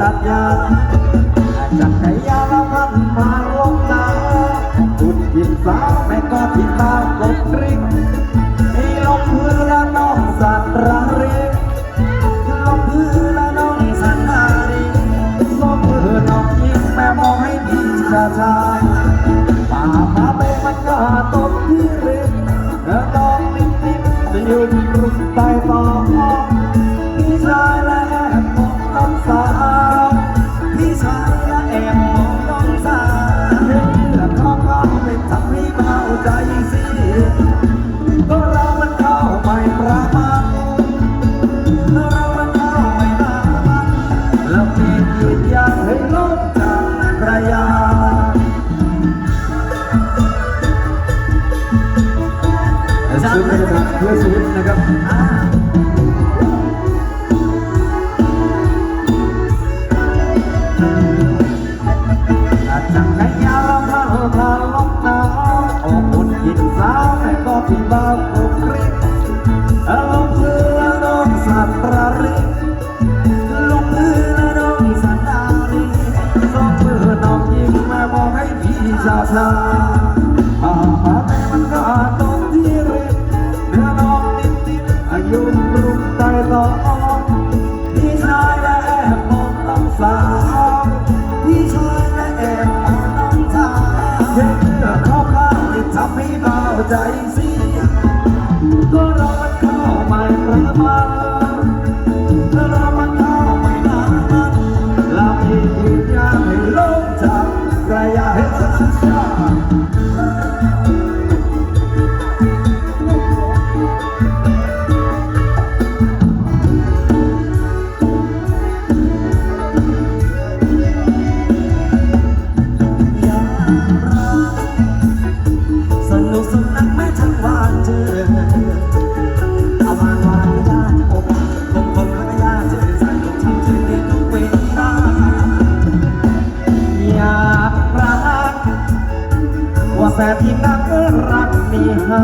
ตัดยางจักรยานละพันมาลงนาจุดหินสาวแม่ก็ที่ตามกดกริ้งมีลมพื่อละน้องสัตว์ระริงลมพื่อละน้องสัตว์นารีลมพื่อน้องยิงแม่มองให้ดีชาชายป่ามาเปมันก็ตกที่ริมแล้วน้องนิ่มๆจะอยื ซื้อไปนะครับเพื่อชีวิตนะครับจักรยานพาพา ที่บ้านกรุกริกลงเรือน้องสัตว์ระริกลงเรือน้องสัตว์นาลีสองมือน้องยิงมามองให้พี่ชาชาป่าป่าแต่มันก็ตรงที่ริมเนื้อน้องนิดนิดอายุรุ่งใต้ตองพี่ชายและแอบมองน้องสาวพี่ชายและแอบมองน้องสาวเพื่อข้าข้าวที่ทำให้เบาใจ ก็เรามันเข้าไม่ประมาณเรามันเข้าไม่นานลาพียืนยันให้โลกจากกระยาให้ชาชาส แสบที่นักรักมีห้า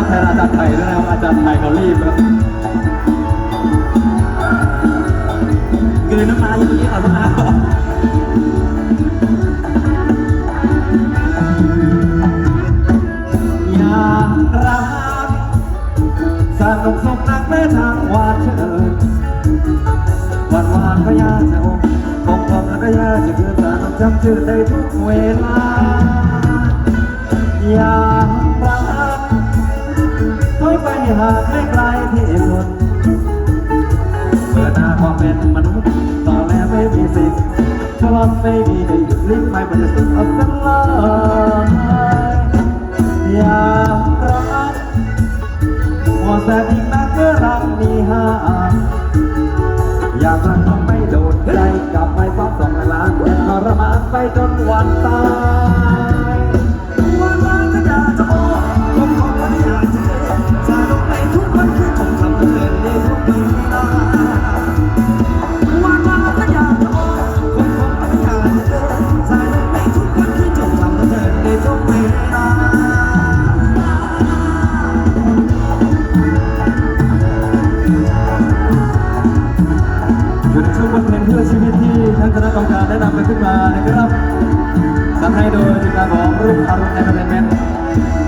ษแทนอาจารย์ไทยด้วยนะครับอาจารย์ไทยเขารีบครับกลืนน้ำลายอยู่ตรงนี้ก่อนน้ำลายก่อยากรักสนุกสมนักแม้ทางวานเชิญวันวานก็ยากจะอกคงคงก็ยากจะเกินสนุกจำชื่อได้ทุกเวลาอยาก หากไม่ไกลที่สุดเมื่อหน้าความเป็นมนุษย์ต่อแม้ไม่มีสิทธิ์ฉลองไม่มีให้หยุดลิ้นไม่มันจะสุดอาสักเลยอย่ากรักพอแสบอีกนักเมื่อรักมีห้าอยากรักต้องไม่โดนใจกลับไปซ้อมสองเวลาทรมานไปจนวันตาย วินาของรูปคารุณในบริเวณ